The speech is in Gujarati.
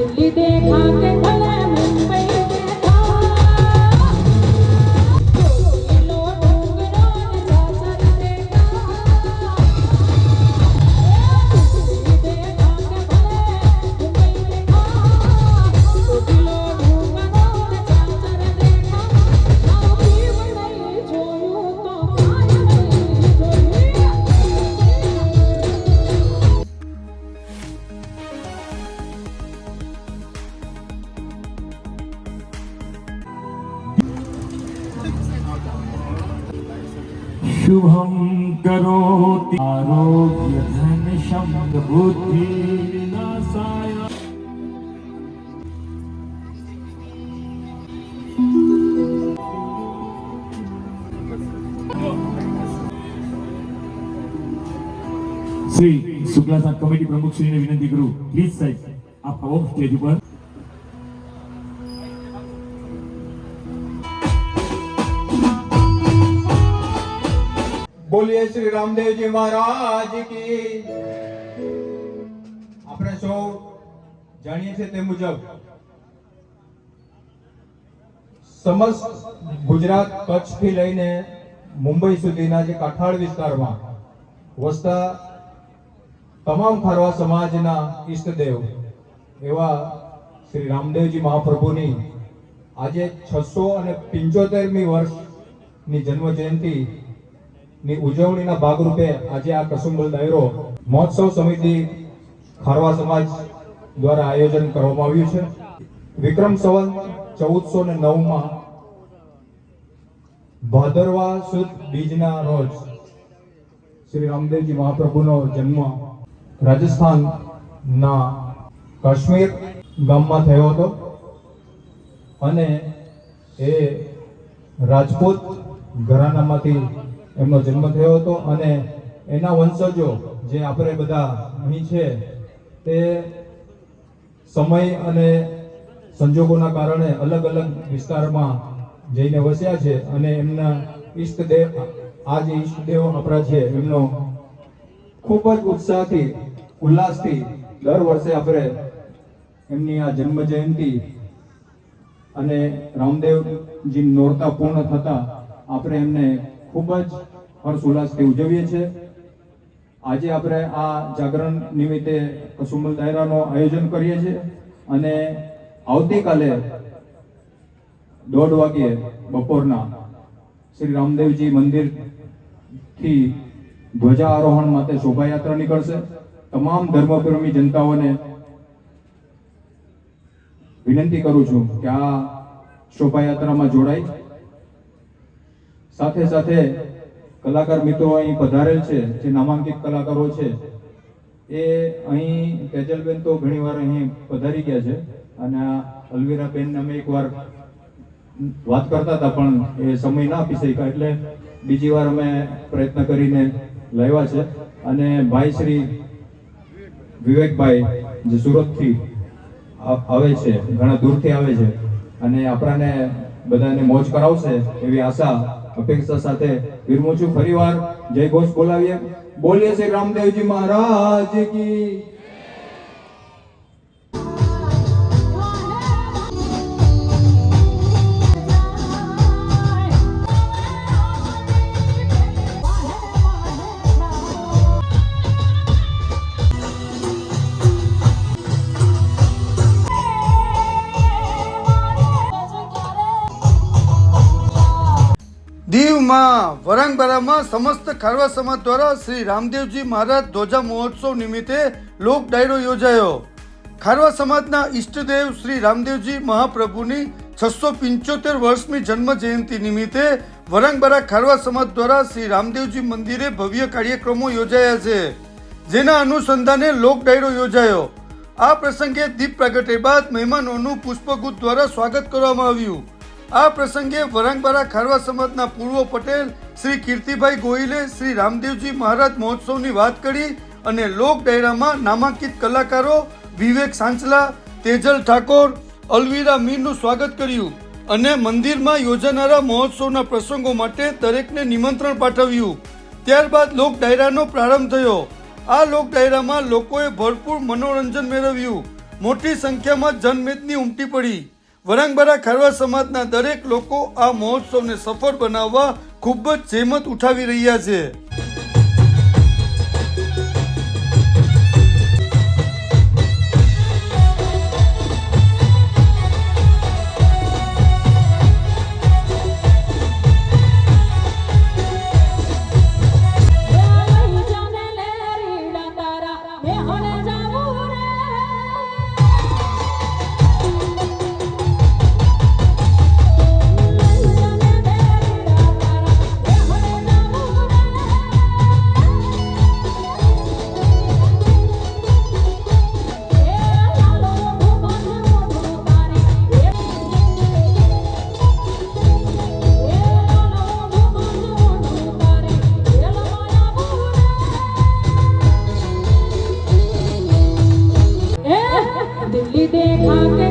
দিল্লি দেখা करोति आरोग्य धन शब्द बुद्धि विनाशाय શ્રી શુક્લા સાહેબ કમિટી પ્રમુખ શ્રીને વિનંતી કરું પ્લીઝ સાહેબ આપ આવો સ્ટેજ ઉપર બોલીએ શ્રી રામદેવજી મહારાજ કી. આપણે સૌ જાણીએ છીએ તે મુજબ સમસ્ત ગુજરાત કચ્છથી લઈને મુંબઈ સુધીના જે કાઠાળ વિસ્તારમાં વસતા તમામ ખારવા સમાજના ઈષ્ટદેવ એવા શ્રી રામદેવજી મહાપ્રભુની આજે છસો અને પિંચોતેરમી વર્ષની જન્મ જયંતિ ની ઉજવણીના ભાગરૂપે આજે આ કસુંબલ દાયરો મહોત્સવ સમિતિ ખારવા સમાજ દ્વારા આયોજન કરવામાં આવ્યું છે. વિક્રમ સંવત ચૌદસો ને નવમાં, ભાદરવા સુદ બીજના રોજ શ્રી રામદેવજી મહાપ્રભુનો જન્મ રાજસ્થાનના કાશ્મીર ગામમાં થયો હતો અને એ રાજપૂત ઘરાનામાંથી એમનો જન્મ થયો હતો અને એના વંશજો જે આપણે બધા અહીં છે, તે સમય અને સંજોગોના કારણે અલગ અલગ વિસ્તારમાં જઈને વસ્યા છે અને એમના ઈષ્ટદેવ આ જે ઈષ્ટદેવ આપણા છે, એમનો ખૂબ જ ઉત્સાહથી, ઉલ્લાસથી દર વર્ષે આપણે એમની આ જન્મ જયંતિ અને રામદેવજી નોરતા પૂર્ણ થતા આપણે એમને ખૂબ જ હર્ષ ઉલ્લાસથી ઉજવીએ છીએ આજે આપણે આ જાગરણ નિમિત્તે કસુંબલ દાયરાનો આયોજન કરીએ છીએ અને આવતીકાલે દોઢ વાગ્યે બપોરના શ્રી રામદેવજી મંદિરથી ધ્વજા આરોહણ માટે શોભાયાત્રા નીકળશે તમામ ધર્મપ્રેમી જનતાઓને વિનંતી કરું છું કે આ શોભાયાત્રામાં જોડાય સાથે સાથે કલાકાર મિત્રો અહીં પધારેલ છે, જે નામાંકિત કલાકારો છે, એ અહીં તેજલબેન તો ઘણીવાર અહીં પધારી ગયા છે અને અલવીરાબેન અમે એકવાર વાત કરતા હતા, પણ એ સમય ના આપી શક્યા, એટલે બીજી વાર અમે પ્રયત્ન કરીને લાવ્યા છે. અને ભાઈ શ્રી વિવેકભાઈ જે સુરતથી આવે છે, ઘણા દૂરથી આવે છે અને આપણાને બધાને મોજ કરાવશે એવી આશા અપેક્ષા સાથે વિરમું છું. ફરીવાર જય ઘોષ બોલાવીએ. બોલીએ શ્રી રામદેવજી મહારાજ કી દીવમાં વરાંગબરામાં સમસ્ત ખારવા સમાજ દ્વારા શ્રી રામદેવજી મહારાજ ધ્વજા મહોત્સવ નિમિત્તે લોક ડાયરો યોજાયો. ખારવા સમાજના ઈષ્ટદેવ શ્રી રામદેવજી મહાપ્રભુની છસો પંચોતેર વર્ષની જન્મ જયંતિ નિમિત્તે વરાંગબરા ખારવા સમાજ દ્વારા શ્રી રામદેવજી મંદિરે ભવ્ય કાર્યક્રમો યોજાયા છે, જેના અનુસંધાને લોક ડાયરો યોજાયો. આ પ્રસંગે દીપ પ્રગટે બાદ મહેમાનોનું પુષ્પગુત દ્વારા સ્વાગત કરવામાં આવ્યું. આ પ્રસંગે વરાંગબારા ખારવા સમાજના પૂર્વ પટેલ શ્રી કીર્તિભાઈ ગોહિલે શ્રી રામદેવજી મહારાજ મહોત્સવની વાત કરી અને લોક ડાયરામાં નામાંકિત કલાકારો વિવેક સાંચલા, તેજલ ઠાકોર, અલવીરા મીરનું સ્વાગત કર્યું અને મંદિરમાં યોજાનારા મહોત્સવના પ્રસંગો માટે દરેકને નિમંત્રણ પાઠવ્યું. ત્યારબાદ લોક ડાયરાનો પ્રારંભ થયો. આ લોક ડાયરામાં લોકોએ ભરપૂર મનોરંજન મેળવ્યું. મોટી સંખ્યામાં જનમેદની ઉમટી પડી. વરાંગબારા ખારવા સમાજના દરેક લોકો આ મહોત્સવને સફળ બનાવવા ખૂબ જ જહેમત ઉઠાવી રહ્યા છે. লেখা